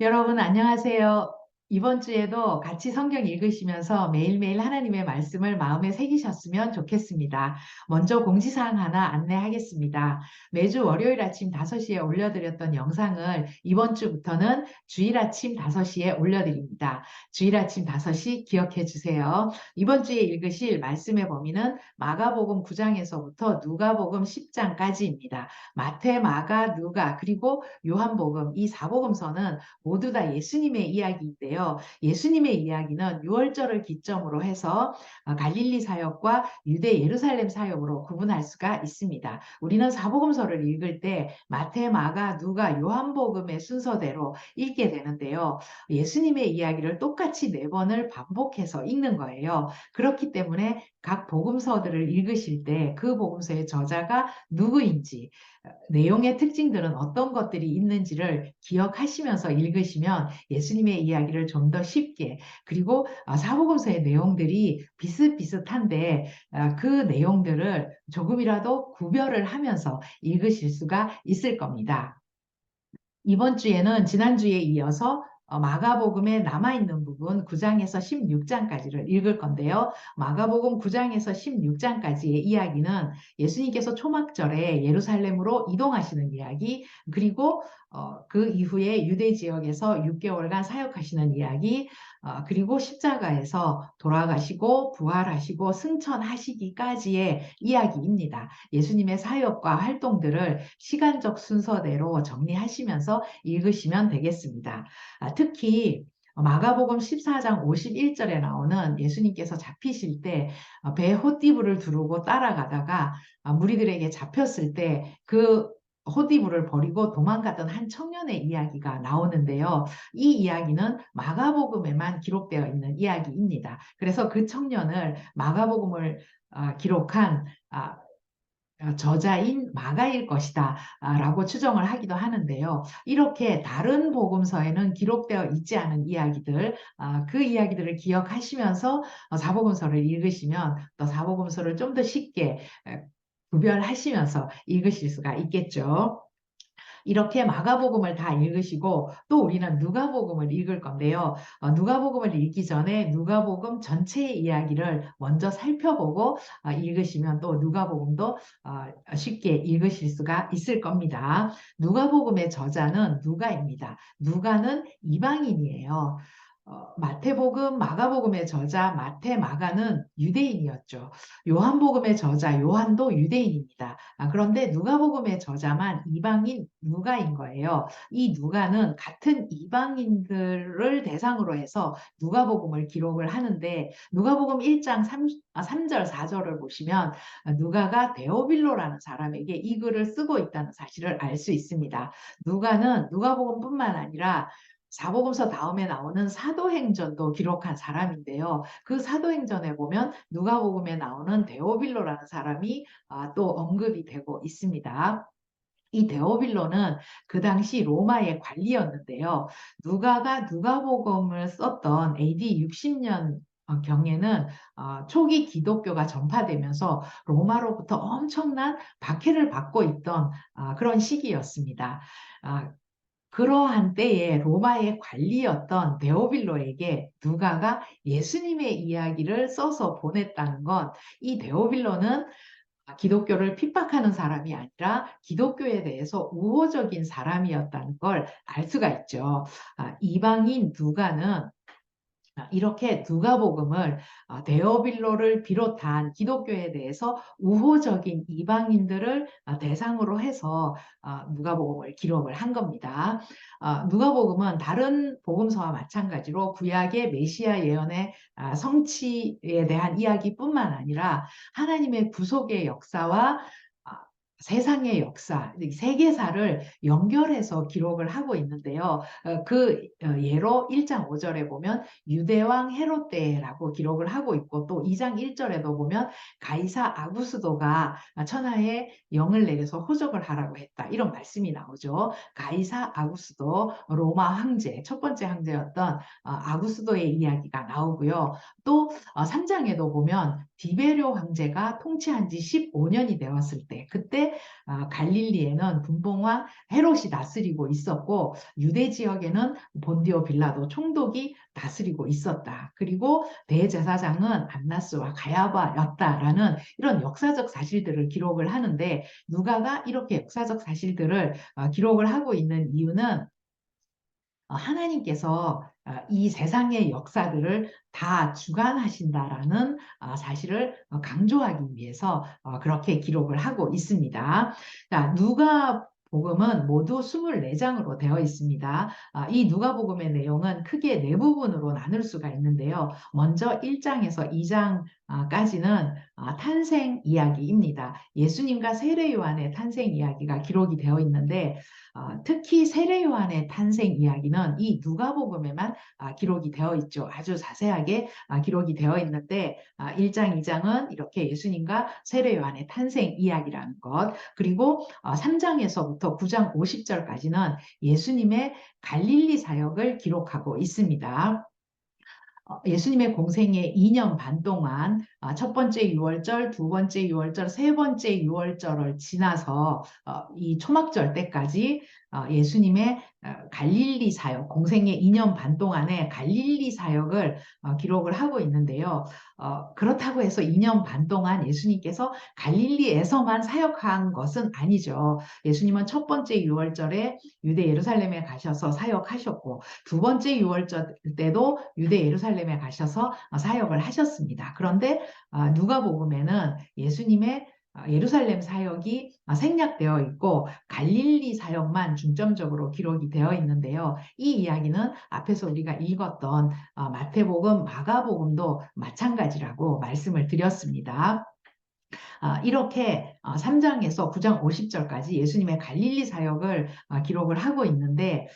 여러분 안녕하세요. 이번 주에도 같이 성경 읽으시면서 매일매일 하나님의 말씀을 마음에 새기셨으면 좋겠습니다. 먼저 공지사항 하나 안내하겠습니다. 매주 월요일 아침 5시에 올려드렸던 영상을 이번 주부터는 주일 아침 5시에 올려드립니다. 주일 아침 5시 기억해 주세요. 이번 주에 읽으실 말씀의 범위는 마가복음 9장에서부터 누가복음 10장까지입니다. 마태, 마가, 누가 그리고 요한복음 이 4복음서는 모두 다 예수님의 이야기인데요. 예수님의 이야기는 유월절을 기점으로 해서 어, 갈릴리 사역과 유대 예루살렘 사역으로 구분할 수가 있습니다. 우리는 사복음서를 읽을 때 마태, 마가, 누가, 요한복음의 순서대로 읽게 되는데요. 예수님의 이야기를 똑같이 네 번을 반복해서 읽는 거예요. 그렇기 때문에 각 복음서들을 읽으실 때 그 복음서의 저자가 누구인지 내용의 특징들은 어떤 것들이 있는지를 기억하시면서 읽으시면 예수님의 이야기를 좀 더 쉽게 그리고 아, 사복음서의 내용들이 비슷비슷한데 아, 그 내용들을 조금이라도 구별을 하면서 읽으실 수가 있을 겁니다. 이번 주에는 지난주에 이어서 어, 마가복음에 남아있는 부분 9장에서 16장까지를 읽을 건데요. 마가복음 9장에서 16장까지의 이야기는 예수님께서 초막절에 예루살렘으로 이동하시는 이야기, 그리고 어, 그 이후에 유대 지역에서 6개월간 사역하시는 이야기, 어, 그리고 십자가에서 돌아가시고 부활하시고 승천하시기까지의 이야기입니다. 예수님의 사역과 활동들을 시간적 순서대로 정리하시면서 읽으시면 되겠습니다. 아, 특히 마가복음 14장 51절에 나오는 예수님께서 잡히실 때배 어, 호띠부를 두르고 따라가다가 아, 무리들에게 잡혔을 때 그 호디부를 버리고 도망갔던 한 청년의 이야기가 나오는데요. 이 이야기는 마가복음에만 기록되어 있는 이야기입니다. 그래서 그 청년을 마가복음을 아, 기록한 아, 저자인 마가일 것이다 라고 추정을 하기도 하는데요. 이렇게 다른 복음서에는 기록되어 있지 않은 이야기들 아, 그 이야기들을 기억하시면서 사복음서를 읽으시면 또 사복음서를 좀 더 쉽게 구별하시면서 읽으실 수가 있겠죠. 이렇게 마가복음을 다 읽으시고 또 우리는 누가복음을 읽을 건데요. 어, 누가복음을 읽기 전에 누가복음 전체의 이야기를 먼저 살펴보고 어, 읽으시면 또 누가복음도 어, 쉽게 읽으실 수가 있을 겁니다. 누가복음의 저자는 누가입니다. 누가는 이방인이에요. 어, 마태복음, 마가복음의 저자 마태, 마가는 유대인이었죠. 요한복음의 저자 요한도 유대인입니다. 아, 그런데 누가복음의 저자만 이방인 누가인 거예요. 이 누가는 같은 이방인들을 대상으로 해서 누가복음을 기록을 하는데 누가복음 1장 3, 3절, 4절을 보시면 누가가 데오빌로라는 사람에게 이 글을 쓰고 있다는 사실을 알 수 있습니다. 누가는 누가복음뿐만 아니라 사복음서 다음에 나오는 사도행전도 기록한 사람인데요. 그 사도행전에 보면 누가복음에 나오는 데오빌로라는 사람이 아, 또 언급이 되고 있습니다. 이 데오빌로는 그 당시 로마의 관리였는데요. 누가가 누가복음을 썼던 AD 60년 경에는 어, 초기 기독교가 전파되면서 로마로부터 엄청난 박해를 받고 있던 아, 그런 시기였습니다. 아, 그러한 때에 로마의 관리였던 데오빌로에게 누가가 예수님의 이야기를 써서 보냈다는 건이 데오빌로는 기독교를 핍박하는 사람이 아니라 기독교에 대해서 우호적인 사람이었다는 걸 알 수가 있죠. 아, 이방인 누가는 아, 이렇게 누가복음을 아, 데어빌로를 비롯한 기독교에 대해서 우호적인 이방인들을 아, 대상으로 해서 누가복음을 기록을 한 겁니다. 누가복음은 다른 복음서와 마찬가지로 구약의 메시아 예언의 성취에 대한 이야기뿐만 아니라 하나님의 구속의 역사와 세상의 역사, 세계사를 연결해서 기록을 하고 있는데요. 어, 그 어, 예로 1장 5절에 보면 유대왕 헤롯 때라고 기록을 하고 있고 또 2장 1절에도 보면 가이사 아구스도가 천하에 영을 내려서 호적을 하라고 했다. 이런 말씀이 나오죠. 가이사 아구스도 로마 황제, 첫 번째 황제였던 어, 아구스도의 이야기가 나오고요. 또 3장에도 보면 디베료 황제가 통치한 지 15년이 되었을 때 그때 아, 갈릴리에는 분봉왕 헤롯이 다스리고 있었고 유대 지역에는 본디오 빌라도 총독이 다스리고 있었다. 그리고 대제사장은 안나스와 가야바였다라는 이런 역사적 사실들을 기록을 하는데 누가가 이렇게 역사적 사실들을 아, 기록을 하고 있는 이유는 어, 하나님께서 어, 이 세상의 역사들을 다 주관하신다라는 어, 사실을 강조하기 위해서 그렇게 기록을 하고 있습니다. 자, 누가 복음은 모두 24장으로 되어 있습니다. 이 누가복음의 내용은 크게 네 부분으로 나눌 수가 있는데요. 먼저 1장에서 2장 까지는 탄생 이야기입니다. 예수님과 세례 요한의 탄생 이야기가 기록이 되어 있는데 어, 특히 세례 요한의 탄생 이야기는 이 누가복음에만 아, 기록이 되어 있죠. 아주 자세하게 아, 기록이 되어 있는데 아, 1장, 2장은 이렇게 예수님과 세례 요한의 탄생 이야기라는 것 그리고 어, 3장에서부터 9장 50절까지는 예수님의 갈릴리 사역을 기록하고 있습니다. 어, 예수님의 공생의 2년 반 동안 아, 첫 번째 6월절, 두 번째 6월절, 세 번째 6월절을 지나서 어, 이 초막절 때까지 어, 예수님의 갈릴리 사역, 공생의 2년 반 동안의 갈릴리 사역을 기록을 하고 있는데요. 그렇다고 해서 2년 반 동안 예수님께서 갈릴리에서만 사역한 것은 아니죠. 예수님은 첫 번째 6월절에 유대 예루살렘에 가셔서 사역하셨고 두 번째 6월절 때도 유대 예루살렘에 가셔서 사역을 하셨습니다. 그런데 아, 누가복음에는 예수님의 아, 예루살렘 사역이 생략되어 있고 갈릴리 사역만 중점적으로 기록이 되어 있는데요. 이 이야기는 앞에서 우리가 읽었던 아, 마태복음, 마가복음도 마찬가지라고 말씀을 드렸습니다. 이렇게 3장에서 9장 50절까지 예수님의 갈릴리 사역을 기록을 하고 있는데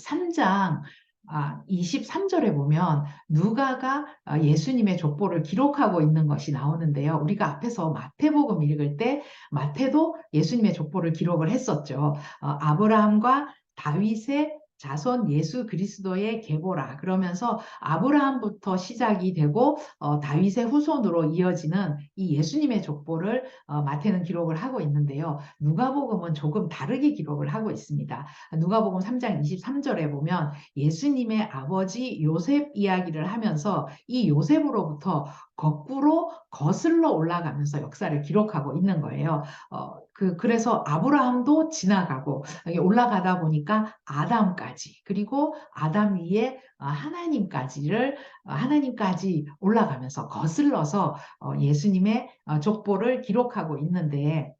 3장 아, 23절에 보면 누가가 아, 예수님의 족보를 기록하고 있는 것이 나오는데요. 우리가 앞에서 마태복음 읽을 때 마태도 예수님의 족보를 기록을 했었죠. 어, 아브라함과 다윗의 자손 예수 그리스도의 계보라 그러면서 아브라함부터 시작이 되고 어, 다윗의 후손으로 이어지는 이 예수님의 족보를 어, 마태는 기록을 하고 있는데요. 누가복음은 조금 다르게 기록을 하고 있습니다. 누가복음 3장 23절에 보면 예수님의 아버지 요셉 이야기를 하면서 이 요셉으로부터 거꾸로 거슬러 올라가면서 역사를 기록하고 있는 거예요. 어, 그, 그래서 아브라함도 지나가고 올라가다 보니까 아담까지 그리고 아담 위에 어, 하나님까지를 어, 하나님까지 올라가면서 거슬러서 어, 예수님의 족보를 기록하고 있는데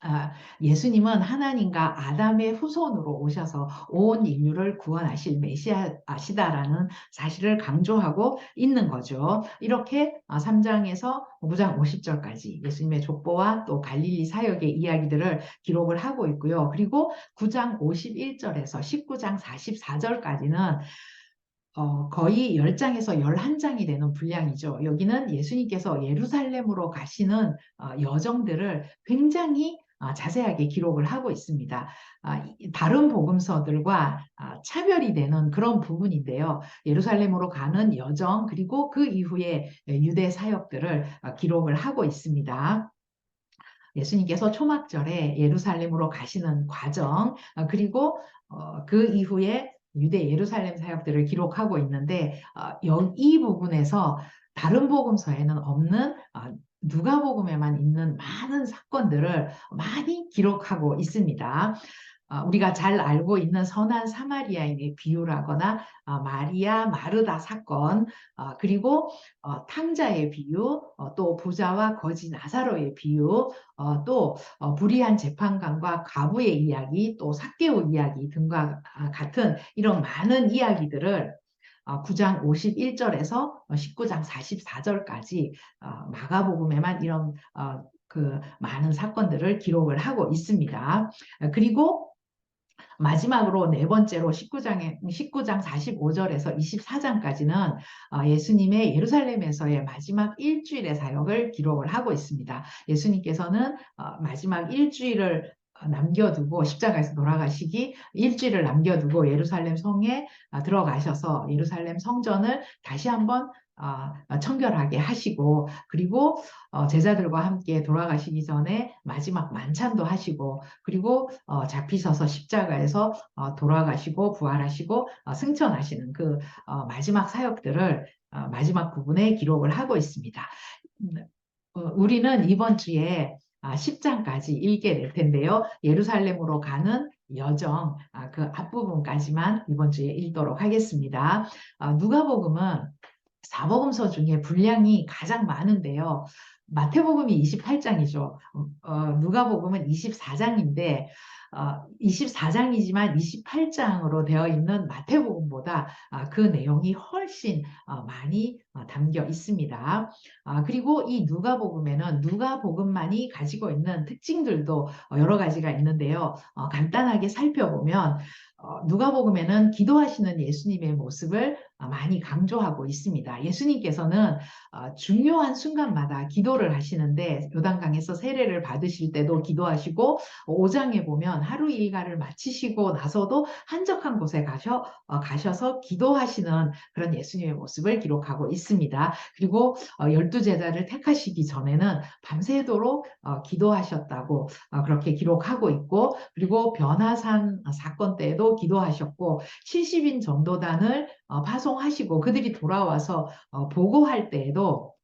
아, 예수님은 하나님과 아담의 후손으로 오셔서 온 인류를 구원하실 메시아시다라는 사실을 강조하고 있는 거죠. 이렇게 3장에서 아, 9장 50절까지 예수님의 족보와 또 갈릴리 사역의 이야기들을 기록을 하고 있고요. 그리고 9장 51절에서 19장 44절까지는 어, 거의 10장에서 11장이 되는 분량이죠. 여기는 예수님께서 예루살렘으로 가시는 어, 여정들을 굉장히 아, 자세하게 기록을 하고 있습니다. 아, 다른 복음서들과 아, 차별이 되는 그런 부분인데요. 예루살렘으로 가는 여정 그리고 그 이후에 유대 사역들을 기록을 하고 있습니다. 예수님께서 초막절에 예루살렘으로 가시는 과정 그리고 어, 그 이후에 유대 예루살렘 사역들을 기록하고 있는데 이 부분에서 다른 복음서에는 없는 누가복음에만 있는 많은 사건들을 많이 기록하고 있습니다. 어, 우리가 잘 알고 있는 선한 사마리아인의 비유라거나 어, 마리아 마르다 사건 어, 그리고 탕자의 비유 또 부자와 거지 나사로의 비유 또 불의한 재판관과 가부의 이야기 또 사개오 이야기 등과 같은 이런 많은 이야기들을 9장 어, 51절에서 19장 44절까지 어, 마가복음에만 이런 어, 그 많은 사건들을 기록을 하고 있습니다. 그리고 마지막으로 네 번째로 19장에 19장 45절에서 24장까지는 예수님의 예루살렘에서의 마지막 일주일의 사역을 기록을 하고 있습니다. 예수님께서는 마지막 일주일을 남겨두고 십자가에서 돌아가시기 일주일을 남겨두고 예루살렘 성에 아, 들어가셔서 예루살렘 성전을 다시 한번 어, 청결하게 하시고 그리고 어, 제자들과 함께 돌아가시기 전에 마지막 만찬도 하시고 그리고 어, 잡히셔서 십자가에서 어, 돌아가시고 부활하시고 어, 승천하시는 그 어, 마지막 사역들을 어, 마지막 부분에 기록을 하고 있습니다. 음, 어, 우리는 이번 주에 10장까지 아, 읽게 될 텐데요. 예루살렘으로 가는 여정 아, 그 앞부분까지만 이번 주에 읽도록 하겠습니다. 아, 누가복음은 사복음서 중에 분량이 가장 많은데요. 마태복음이 28장이죠. 어, 누가복음은 24장인데 어, 24장이지만 28장으로 되어 있는 마태복음보다 아, 그 내용이 훨씬 어, 많이 어, 담겨 있습니다. 아, 그리고 이 누가복음에는 누가복음만이 가지고 있는 특징들도 어, 여러 가지가 있는데요. 어, 간단하게 살펴보면 어, 누가복음에는 기도하시는 예수님의 모습을 어, 많이 강조하고 있습니다. 예수님께서는 어, 중요한 순간마다 기도를 하시는데 요단강에서 세례를 받으실 때도 기도하시고 5장에 보면 하루 일과를 마치시고 나서도 한적한 곳에 가셔, 가셔서 기도하시는 그런 예수님의 모습을 기록하고 있습니다. 그리고 열두 제자를 택하시기 전에는 밤새도록 기도하셨다고 그렇게 기록하고 있고 그리고 변화산 사건 때에도 기도하셨고 70인 전도단을 어, 파송하시고 그들이 돌아와서 어, 보고할 때에도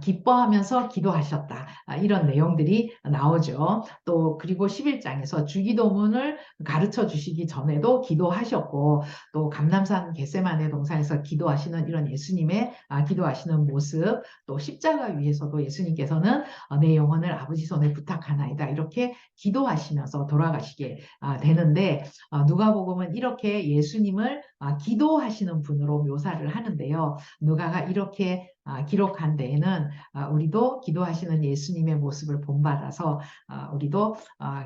기뻐하면서 기도하셨다. 아, 이런 내용들이 나오죠. 또 그리고 11장에서 주기도문을 가르쳐 주시기 전에도 기도하셨고 또 감남산 겟세만의 동산에서 기도하시는 이런 예수님의 기도하시는 모습 또 십자가 위에서도 예수님께서는 어, 내 영혼을 아버지 손에 부탁하나이다. 이렇게 기도하시면서 돌아가시게 되는데 어, 누가복음은 이렇게 예수님을 기도하시는 분으로 묘사를 하는데요. 누가가 이렇게 아, 기록한 데에는 아, 우리도 기도하시는 예수님의 모습을 본받아서 아, 우리도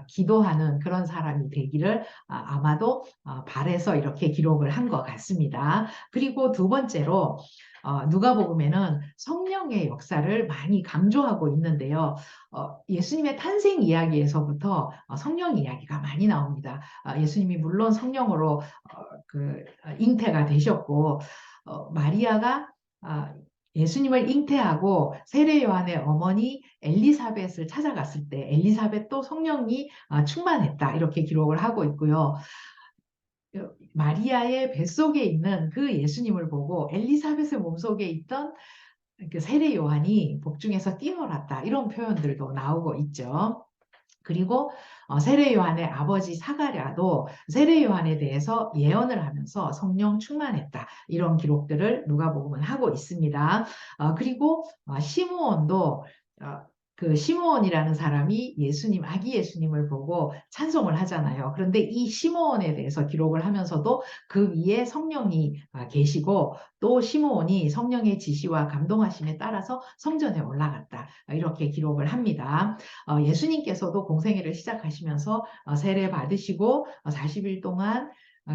기도하는 그런 사람이 되기를 아마도 바래서 이렇게 기록을 한 것 같습니다. 그리고 두 번째로 어, 누가복음에는 성령의 역사를 많이 강조하고 있는데요. 어, 예수님의 탄생 이야기에서부터 어, 성령 이야기가 많이 나옵니다. 예수님이 물론 성령으로 그 잉태가 되셨고 마리아가 예수님을 잉태하고 세례 요한의 어머니 엘리사벳을 찾아갔을 때 엘리사벳도 성령이 아, 충만했다 이렇게 기록을 하고 있고요. 마리아의 뱃속에 있는 그 예수님을 보고 엘리사벳의 몸속에 있던 그 세례 요한이 복중에서 뛰어났다 이런 표현들도 나오고 있죠. 그리고 어, 세례 요한의 아버지 사가랴도 세례 요한에 대해서 예언을 하면서 성령 충만했다. 이런 기록들을 누가복음은 하고 있습니다. 어, 그리고 어, 시므온도 그 시므온이라는 사람이 예수님 아기 예수님을 보고 찬송을 하잖아요. 그런데 이 시므온에 대해서 기록을 하면서도 그 위에 성령이 아, 계시고 또 시므온이 성령의 지시와 감동하심에 따라서 성전에 올라갔다. 이렇게 기록을 합니다. 어, 예수님께서도 공생애를 시작하시면서 어, 세례 받으시고 40일 어, 동안 어,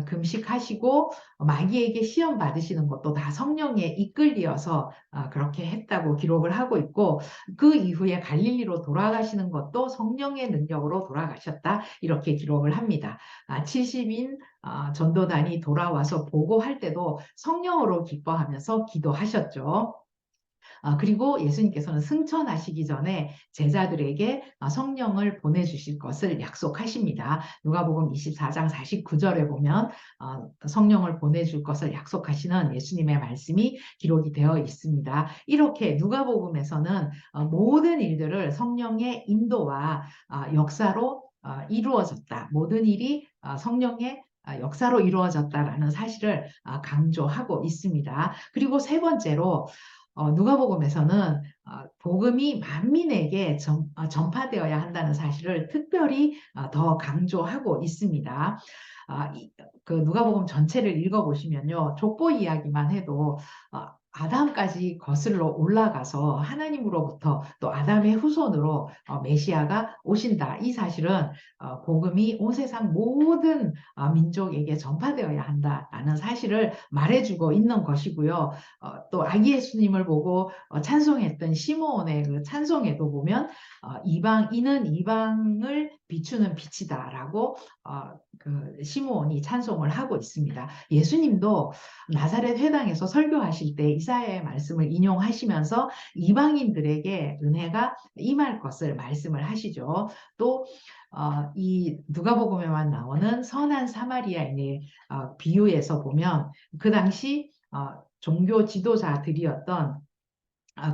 금식하시고 마귀에게 시험 받으시는 것도 다 성령에 이끌리어서 어, 그렇게 했다고 기록을 하고 있고 그 이후에 갈릴리로 돌아가시는 것도 성령의 능력으로 돌아가셨다 이렇게 기록을 합니다. 70인 아, 전도단이 돌아와서 보고할 때도 성령으로 기뻐하면서 기도하셨죠. 아, 그리고 예수님께서는 승천하시기 전에 제자들에게 아, 성령을 보내주실 것을 약속하십니다. 누가복음 24장 49절에 보면 아, 성령을 보내줄 것을 약속하시는 예수님의 말씀이 기록이 되어 있습니다. 이렇게 누가복음에서는 어, 모든 일들을 성령의 인도와 역사로 어, 이루어졌다. 모든 일이 성령의 역사로 이루어졌다라는 사실을 강조하고 있습니다. 그리고 세 번째로 어, 누가복음에서는 어, 복음이 만민에게 전, 어, 전파되어야 한다는 사실을 특별히 어, 더 강조하고 있습니다. 아, 이, 그 누가복음 전체를 읽어보시면요, 족보 이야기만 해도 어, 아담까지 거슬러 올라가서 하나님으로부터 또 아담의 후손으로 어, 메시아가 오신다. 이 사실은 어, 복음이 온 세상 모든 어, 민족에게 전파되어야 한다라는 사실을 말해주고 있는 것이고요. 또 아기 예수님을 보고 찬송했던 시므온의 그 찬송에도 보면 이방 이는 이방을 비추는 빛이다라고 그 시므온이 찬송을 하고 있습니다. 예수님도 나사렛 회당에서 설교하실 때 이사야의 말씀을 인용하시면서 이방인들에게 은혜가 임할 것을 말씀을 하시죠. 또 어, 이 누가복음에만 나오는 선한 사마리아인의 어, 비유에서 보면 그 당시 어, 종교 지도자들이었던 아,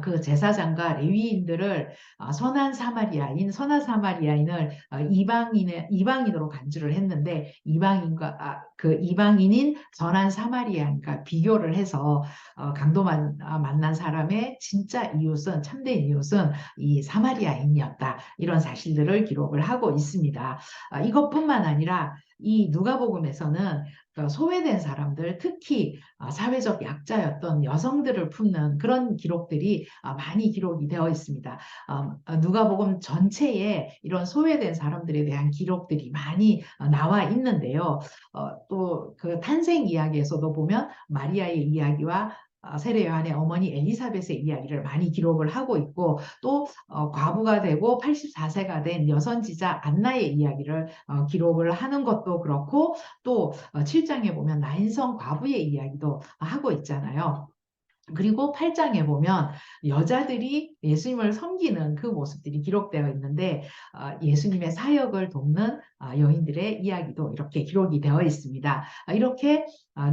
그 제사장과 레위인들을 아, 선한 사마리아인, 선한 사마리아인을 어, 이방인의 이방인으로 간주를 했는데 이방인과 아, 그 이방인인 선한 사마리아인과 비교를 해서 어, 강도만 만난 사람의 진짜 이웃은 참된 이웃은 이 사마리아인이었다 이런 사실들을 기록을 하고 있습니다. 이것뿐만 아니라 이 누가복음에서는 그 소외된 사람들, 특히 아, 사회적 약자였던 여성들을 품는 그런 기록들이 아, 많이 기록이 되어 있습니다. 아, 누가복음 전체에 이런 소외된 사람들에 대한 기록들이 많이 나와 있는데요. 어, 또그 탄생 이야기에서도 보면 마리아의 이야기와 어, 세례 요한의 어머니 엘리사벳의 이야기를 많이 기록을 하고 있고 또 어, 과부가 되고 84세가 된 여선지자 안나의 이야기를 어, 기록을 하는 것도 그렇고 또 7장에 보면 나인성 과부의 이야기도 하고 있잖아요. 그리고 8장에 보면 여자들이 예수님을 섬기는 그 모습들이 기록되어 있는데 예수님의 사역을 돕는 여인들의 이야기도 이렇게 기록이 되어 있습니다. 이렇게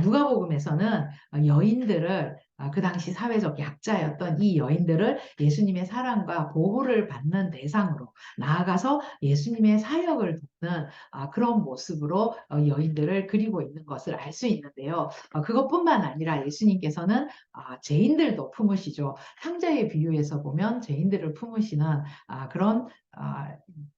누가복음에서는 여인들을 아, 그 당시 사회적 약자였던 이 여인들을 예수님의 사랑과 보호를 받는 대상으로 나아가서 예수님의 사역을 돕는 아, 그런 모습으로 어, 여인들을 그리고 있는 것을 알 수 있는데요. 어, 그것뿐만 아니라 예수님께서는 아, 죄인들도 품으시죠. 상자의 비유에서 보면 죄인들을 품으시는 그런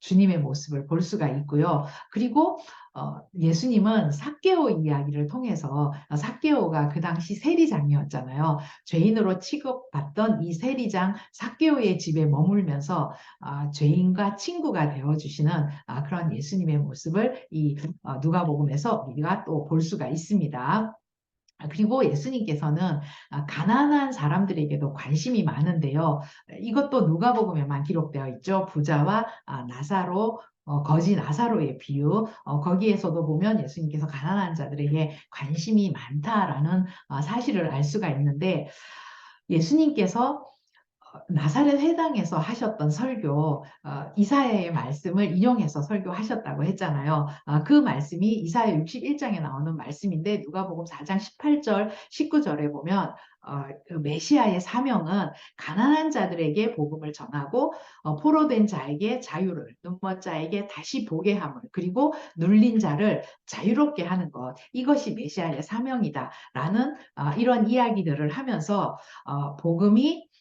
주님의 모습을 볼 수가 있고요. 그리고 어, 예수님은 사케오 이야기를 통해서 어, 사케오가 그 당시 세리장이었잖아요. 죄인으로 취급받던 이 세리장 사케오의 집에 머물면서 아, 죄인과 친구가 되어주시는 아, 그런 예수님의 모습을 이 어, 누가복음에서 우리가 또 볼 수가 있습니다. 그리고 예수님께서는 가난한 사람들에게도 관심이 많은데요. 이것도 누가복음에만 기록되어 있죠. 부자와 나사로 어, 거지 나사로의 비유 어, 거기에서도 보면 예수님께서 가난한 자들에게 관심이 많다라는 어, 사실을 알 수가 있는데 예수님께서 나사렛 회당에서 하셨던 설교 어, 이사야의 말씀을 인용해서 설교하셨다고 했잖아요. 어, 그 말씀이 이사야 61장에 나오는 말씀인데 누가복음 4장 18절 19절에 보면 어, 그 메시아의 사명은 가난한 자들에게 복음을 전하고 어, 포로된 자에게 자유를 눈먼 자에게 다시 보게 함을 그리고 눌린 자를 자유롭게 하는 것 이것이 메시아의 사명이다라는 어, 이런 이야기들을 하면서 어, 복음이 어,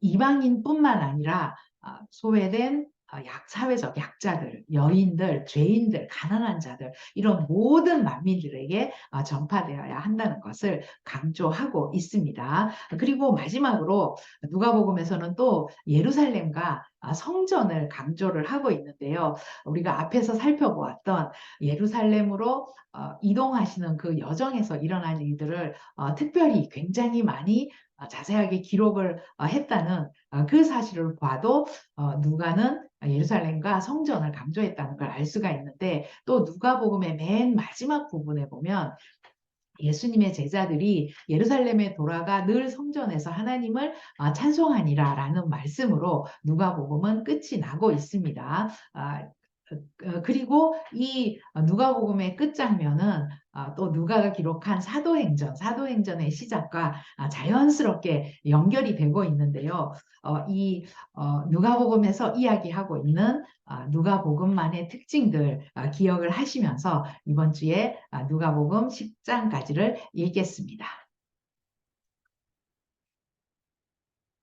이방인뿐만 아니라 어, 소외된 어, 약, 사회적 약자들, 여인들, 죄인들, 가난한 자들 이런 모든 만민들에게 전파되어야 한다는 것을 강조하고 있습니다. 그리고 마지막으로 누가복음에서는 또 예루살렘과 성전을 강조를 하고 있는데요. 우리가 앞에서 살펴보았던 예루살렘으로 이동하시는 그 여정에서 일어난 일들을 특별히 굉장히 많이 어, 자세하게 기록을 어, 했다는 어, 그 사실을 봐도 누가는 예루살렘과 성전을 강조했다는 걸 알 수가 있는데 또 누가복음의 맨 마지막 부분에 보면 예수님의 제자들이 예루살렘에 돌아가 늘 성전에서 하나님을 찬송하니라 라는 말씀으로 누가복음은 끝이 나고 있습니다. 아, 어, 그리고 이 누가복음의 끝장면은 아, 또 누가가 기록한 사도행전, 사도행전의 시작과 아, 자연스럽게 연결이 되고 있는데요. 어, 이 어, 누가복음에서 이야기하고 있는 누가복음만의 특징들 기억을 하시면서 이번 주에 누가복음 10장까지를 읽겠습니다.